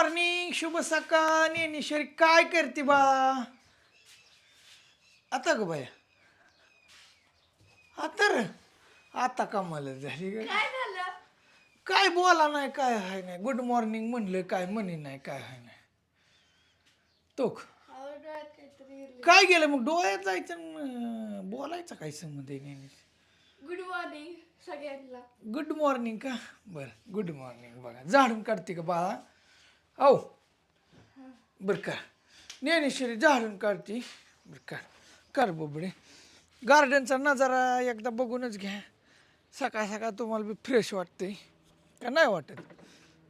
Morning शुभ सकाळ नेनेश्वरी काय करते बाळा आता ग बाया. आता र आता कमाल झाली ग. काय झालं? काय बोला नाही काय आहे नाही. गुड मॉर्निंग म्हणलं काय म्हणे नाही काय आहे नाही. तोख अहो, डोळ्यात काहीतरी गेलं. काय गेलं मग? डोळ्यात जायचं न बोलायचं काय संबंध गुड मॉर्निंग सगळ्यांना. गुड मॉर्निंग का? बरं गुड मॉर्निंग बघा. झाडून काढते का बाळा? औ बरं का. ज्ञानेश्वरी झाडून काढते. बरं काढ कर बोबडे. गार्डनचा नजारा एकदा बघूनच घ्या. सकाळ सकाळ तुम्हाला बी फ्रेश वाटते. का नाही वाटत?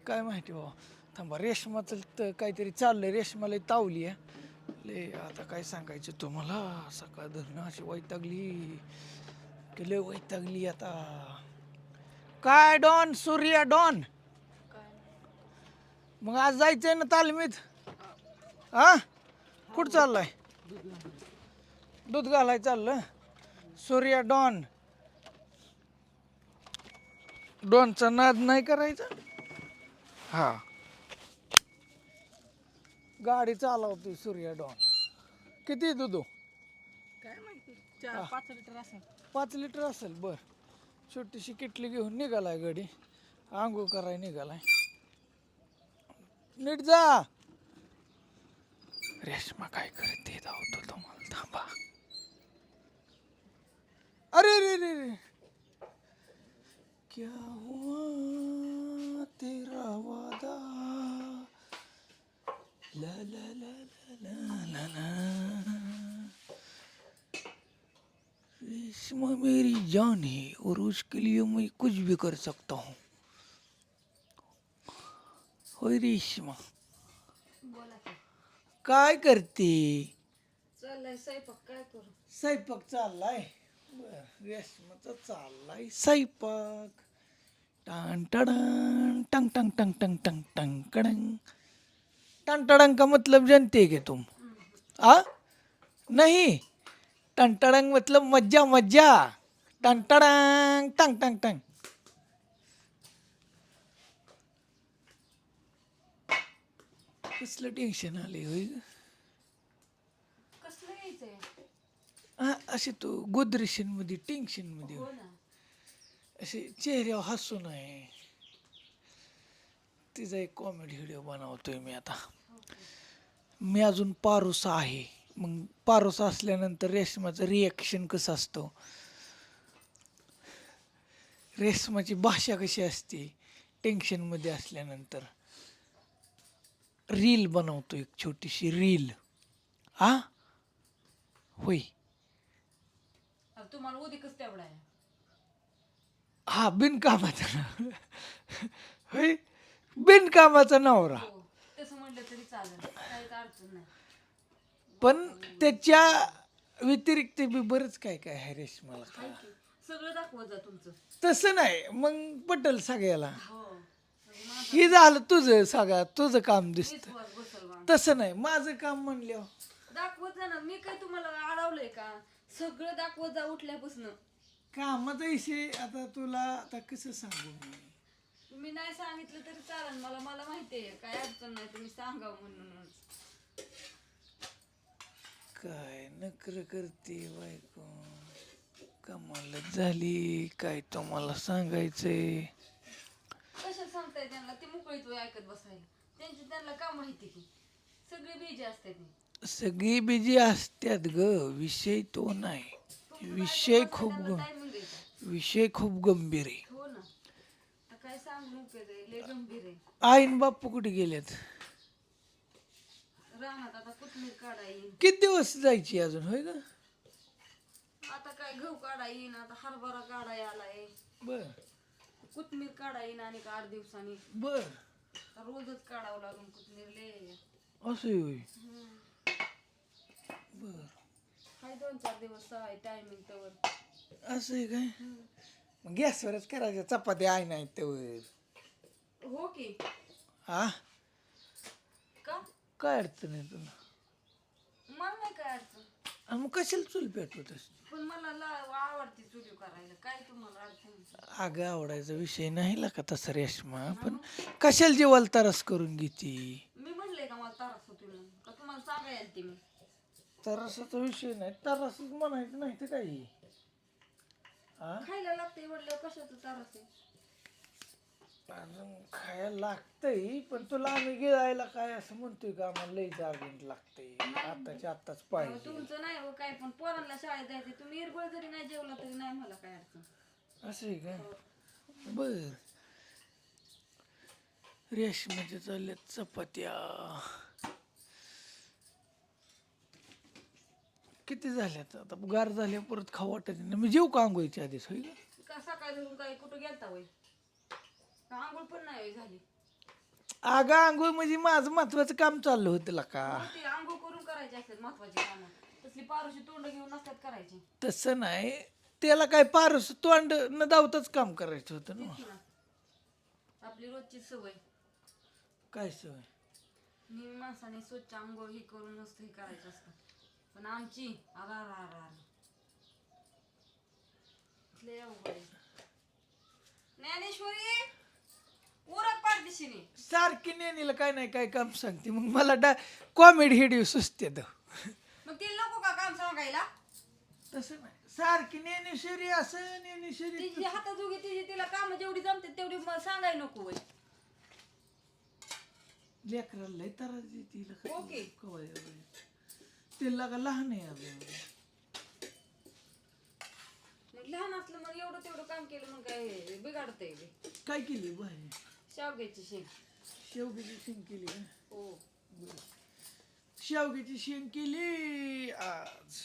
काय माहिती बाबा. थांबा रेशमाचं तर काहीतरी चाललंय. रेशमाला तावली आहे. ले आता काय सांगायचं तुम्हाला? सकाळ धरणं अशी वैतागली. की लय वैतागली आता. काय डॉन? सूर्या डॉन? मग आज जायचंय ना तालमीत? हा? कुठं चाललाय? दूध घालाय चाललं. सूर्या डॉन. डॉनचा नाद नाही करायचा? हा. गाडी चालवतोय सूर्या डॉन. किती दूध? हो? काय माहिती? चार पाच लिटर असेल. पाच लिटर असेल बर. छोटीशी किटली घेऊन निघालाय गडी आंघोळ कराय निघालाय. नीट जा. रेशमा काय करते धावतो तुम्हाला थांबा. अरे रे रे रे क्या हुआ तेरा वादा? ला ला ला ला ला ला ला. रेशमा मेरी जान है और उसके लिए मैं कुछ भी कर सकता हूँ। होय रेशमा काय करते? चाललंय स्वयंपाक काय करू? स्वयंपाक चाललाय? बर रेशमाचा चाललाय स्वयंपाक. टाण टडन टंग टंग टंग टंग टंग टंग कडंग टन टडंग का मतलब जानते क्या तुम? आ? नहीं. टन टडंग मतलब मज्जा मज्जा. टन टडंग टंग टंग टंग. कसलं टेन्शन आले होय? ग? कसलं यायचंय? हा असे तो गोदरेशनमध्ये टेन्शनमध्ये. हो ना. असे चेहऱ्यावर हसून आहे. तिचा एक कॉमेडी व्हिडिओ बनवतोय मी आता. मी अजून पारोसा आहे. मग पारोसा असल्यानंतर रेशमाचं रिॲक्शन कसं असतं? रेशमाची भाषा कशी असते? टेन्शनमध्ये असल्यानंतर. रील बनवतो एक छोटीशी रील. आ? होय. आता तुम्हाला उदिकच तेवढा आहे. हा बिनकामाचा नवरा. होय? बिनकामाचा नवरा. हो तसं म्हणलं तरी चालेल. काहीच अडचण नाही. पण त्याच्या व्यतिरिक्त बी बरंच काय काय आहे रेशमाला. सगळं दाखवत जा तुमचं. तसं नाही. मग पटल सगळ्याला. हो. हे झालं तुझं सगळं तुझं काम दिसतं. तसं नाही माझं काम म्हणल्यावर. दाखवत जा ना मी काय तुम्हाला अडवलंय का? सगळं दाखवत जा उठल्यापासून. कामाचा विषय आता तुला आता कसं सांगू मी? तुम्ही नाही सांगितलं तरी चालेल मला मला माहिती आहे काय अडचण नाही तुम्ही सांगा म्हणूनच. काय नकर करते बायको. कमालच झाली काय तुम्हाला सांगायचंय? सांगताय त्यांना ते मोकळीत वेळ ऐकत बसायला. त्यांची त्यांना का माहिती की सगळे बिजी असतात ते. सगळी बिजी असत्यात ग. विषय तो नाही. विषय खूप ग टायमिंग द्यायचा विषय खूप गंभीर आहे. हो ना. आता काय सांगून उपयोग आहे? लय गंभीर आहे. आईन बाप्पू कुठे गेलेत? रानात आता कोथमीर काढा येईन? किती दिवस जायची अजून? होय ग? आता काय गहू काढा येईन आता हरभरा काढा यालाय बर. कोथमीर काढा येईन आणि आठ दिवसांनी. बर. रोजच काढावं लागून कोथमीर लय. असं होय. बर. हाय दोन चार दिवस आहे टायमिंग तर असं आहे काय मग गॅसवरच करायच्या चपात्या आहे नाही तेवर. हो की. हा का? काय अडचण आहे तुला? मला नाही काय अडचण. आणि मग कशाला चूल पेटवतस पण मला ला- आवडते चुली करायला. काय तुम्हाला अडचण? अगं आवडायचा विषय नाही ला का तसा रेशमा पण कशाला जेवायला तरस करून घेती? मी म्हणले का मला त्रास होतो म्हणून. का तुम्हाला सांगायला ते मी? तरसाचा विषय नाही. तरस म्हणायचं नाही तर काही. हा? खायला लागते म्हणल्यावर कशाचं त्रास आहे? अजून खायला लागतंय पण तुला आम्ही गिळायला काय असं म्हणतोय का? आम्हाला लई जागेंट लागतंय. आताच्या आताच अहो, पाहिजे. तुमचं नाही हो काय पण पोरांना शाळेत जायचं तुम्ही इरबळ जरी नाही जेवला तरी नाही मला काय अडचण. असं आहे का? बर. रेशमाच्या चालल्यात चपात्या. किती झाल्यात? आता गार झाल्या परत खाऊ वाटत नाही. मी जेव का आंघोळीच्या आधीच? होईल का? सकाळी धरून काय? कुठं गेलता वय का आंघोळ पण नाही झाली. अगं आंघोळ म्हणजे माझं महत्वाचं काम चाललं होतं ला का? मग ते आंघोळ करून करायचे असतात महत्वाची कामं. तसली पारुशी तोंड घेऊन नसतात करायची. तसं नाही. त्याला काय पारस तोंड न दावताच काम करायचं होतं ना. आपली रोजची सवय. काय सवय? नेहमी माणसाने स्वच्छ आंघोळ ही करून नसतं हे करायचं असतं. पण आमची अवघड आहे. ज्ञानेश्वरी! उरक पाठदिशीने सारखी नेनीला काय नाही काय काम सांगते. मग मला डा कॉमेडी हिडिओ सुचते मग ते नको का काम सांगायला? तसं नाही. सारखी नेनेश्वरी असं नेनेश्वरी तिची हातात उगी तिची तिला काम जेवढी जमते तेवढी मग सांगायला नको वय लेकराला लय त्रास देते हिला काय ओके. एवढं. तिला का लहान आहे अजून मग लहान असलं मग एवढं तेवढं काम केलं मग काय बिघाडतंय बे. काय केली बाहेर शेवग्याची शेंग. शेवग्याची शेंग केली का? हो. शेवग्याची शेंग केली. आज.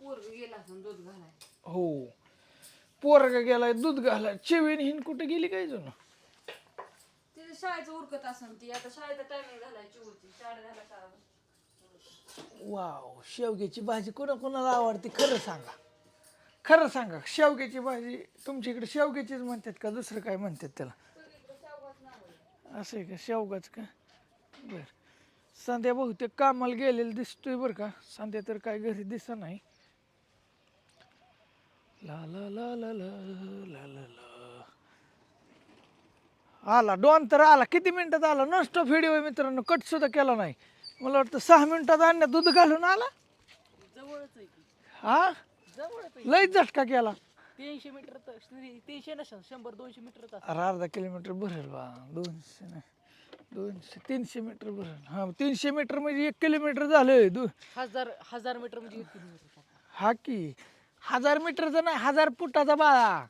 पोरग गेला असं दूध घालाय. हो. पोरगा गेलाय दूध घालाय. चिवीन हिन कुठे गेली काय जण तिथे शाळेचं उरकत असन ती. आता शाळेचा टायमिंग झालाय चिवची शाळेत झाला शाळा वाव. शेवग्याची भाजी कोणा कोणाला आवडते खरं सांगा. खरं सांगा शेवग्याची भाजी तुमच्या इकडे शेवग्याचीच म्हणतात का दुसरं काय म्हणतात त्याला? असं आहे का शेवगाच का? बर. संध्या बहुतेक कामाला गेलेलं दिसतोय बरं का? संध्या तर काय घरी दिसत नाही. ला ला ला ला ला ला ला ला. आला डॉन तर आला. किती मिनिटात आला? नॉनस्टॉप व्हिडिओ आहे मित्रांनो कट सुद्धा केला नाही. मला वाटतं सहा मिनिटात आणण्यात दूध घालून आला? जवळच आहे की. हा? लय झटका केला. तीनशे मीटर तर तीनशे नसेल शंभर दोनशे मीटर अरे अर्धा किलोमीटर भरेल बा. दोनशे नाही दोनशे तीनशे मीटर भरेल. हा तीनशे मीटर म्हणजे एक किलोमीटर झालं दु हजार हजार मीटर म्हणजे एक किलोमीटर हा की हजार मीटरचा नाही हजार फुटाचा बाळा.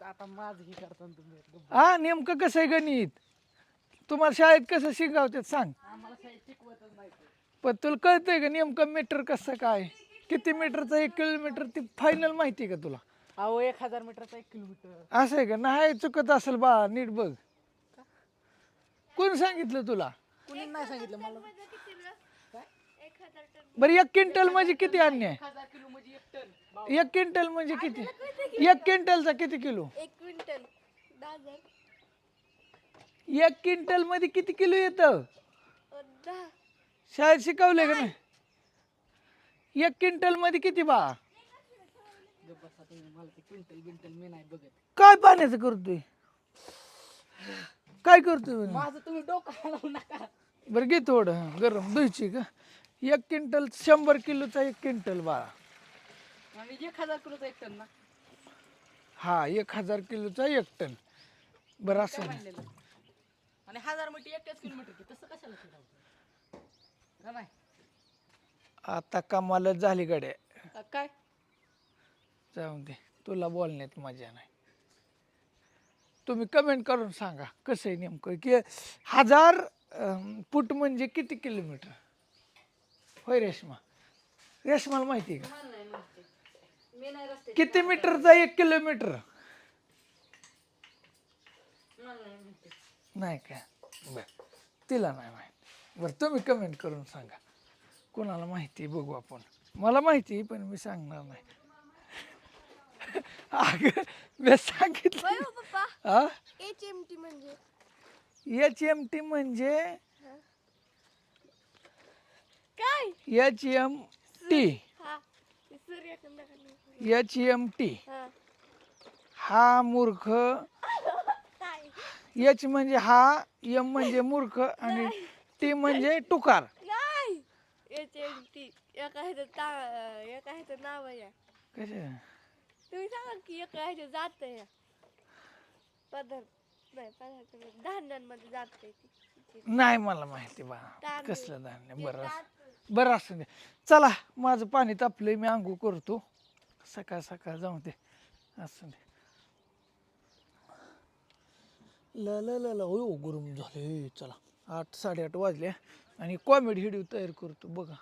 आता माझं हे करताना तुम्ही. हा नेमकं कसं आहे गणित? तुम्हाला शाळेत कसं शिकवतात सांग. आम्हाला काही शिकवतच नाही ते. पण तुला कळतंय का नेमकं मीटर कसं काय? किती मीटरचं एक किलोमीटर ती फायनल माहिती आहे का तुला? अहो एक हजार मीटरचा एक किलोमीटर. असं आहे का? नाही चुकत असेल बा नीट बघ. कोण सांगितलं तुला? कुणी नाही सांगितलं मला. बरं एक क्विंटल म्हणजे किती अन्याय? एक हजार किलो म्हणजे एक टन भाऊ, एक क्विंटल म्हणजे किती? एक क्विंटलचा किती किलो? एक क्विंटल. दहा हजार. एक क्विंटलमध्ये किती किलो येतं? अ, दहा. शाळेत शिकवलंय का नाही? एक क्विंटलमध्ये किती बा? गप्प बसा तुम्ही मला ते क्विंटल बिंटल मी नाही बघत काय पाण्याचं करतोय? काय करतोय? माझं तुम्ही डोकं हलवू नका. बरं घे थोडं. गरम दुईची का? एक क्विंटल शंभर किलोचा एक क्विंटल बाळा आणि एक हजार किलोचा एक टन ना? हा एक हजार किलोचा एक टन. बरं असं काय नाही. म्हणलेलं? आणि हजार मीटर एकट्याच किलोमीटर की तसं कशाला का नाही आता कमालच झाली गड्या. अ, काय? जाऊन दे तुला बोलण्यात मजा नाही. तुम्ही कमेंट करून सांगा कसं आहे नेमकं? की हजार अं, फूट म्हणजे किती किलोमीटर? होय रेश्मा. रेश्माला माहिती आहे का? मी नाही रस्ते किती मीटरचा एक किलोमीटर? नाही का? बर. तिला नाही माहिती. बरं तुम्ही कमेंट करून सांगा. कोणाला माहिती आहे बघू आपण. मला माहिती आहे, पण मी सांगणार नाही. अगं मी सांगितलं होय हो पप्पा. हा? एच एम टी म्हणजे? एच एम टी म्हणजे काय? एच एम टी हा. ते एच एम टी हा. हा मूर्ख. काय? एच म्हणजे हा एम म्हणजे मूर्ख आणि टी म्हणजे टुकार. एका ह्याचं ता एका ह्याचं नाव आहे कसे तुम्ही सांगा की एका जात पदार्थ नाही पदार्थ नाही, धान्यांमध्ये जात आहे ती. नाही मला माहिती बा. तांदूळ. कसलं धान्य? बरं असं- बरं असं दे. चला माझं पाणी तापलंय मी आंघोळ करतो. सकाळ सकाळ जाऊ दे. असं दे. ला ला ला ला. हो गरम झाले चला आठ साडेआठ वाजले आणि कॉमेडी व्हिडिओ तयार करतो. बघा.